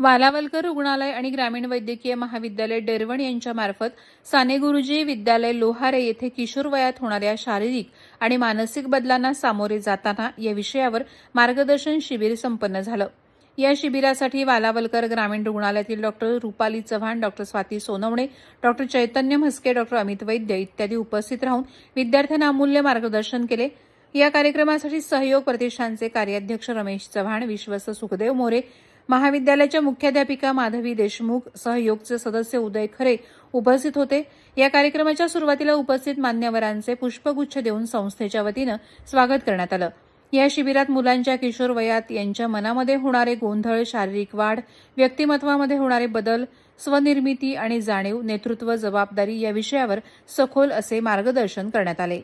वालावलकर रुग्णालय आणि ग्रामीण वैद्यकीय महाविद्यालय डेरवण यांच्यामार्फत साने गुरुजी विद्यालय लोहारे येथे किशोर वयात होणाऱ्या शारीरिक आणि मानसिक बदलांना सामोरे जाताना या विषयावर मार्गदर्शन शिबिर संपन्न झालं. या शिबिरासाठी वालावलकर ग्रामीण रुग्णालयातील doctor Rupali Chavan doctor Swati Sonawane doctor Chaitanya Mhaske doctor Amit Vaidya इत्यादी उपस्थित राहून विद्यार्थ्यांना अमूल्य मार्गदर्शन केले. या कार्यक्रमासाठी सहयोग प्रतिष्ठानचे कार्याध्यक्ष रमेश चव्हाण विश्वस्त सुखदेव मोरे महाविद्यालयाच्या मुख्याध्यापिका माधवी देशमुख सहयोगचे सदस्य उदय खरे उपस्थित होते. या कार्यक्रमाच्या सुरुवातीला उपस्थित मान्यवरांचे पुष्पगुच्छ देऊन संस्थेच्या वतीनं स्वागत करण्यात आलं. या शिबिरात मुलांच्या किशोर वयात यांच्या मनामध्ये होणारे गोंधळ शारीरिक वाढ व्यक्तिमत्वामध्ये होणारे बदल स्वनिर्मिती आणि जाणीव नेतृत्व जबाबदारी या विषयावर सखोल असे मार्गदर्शन करण्यात आले.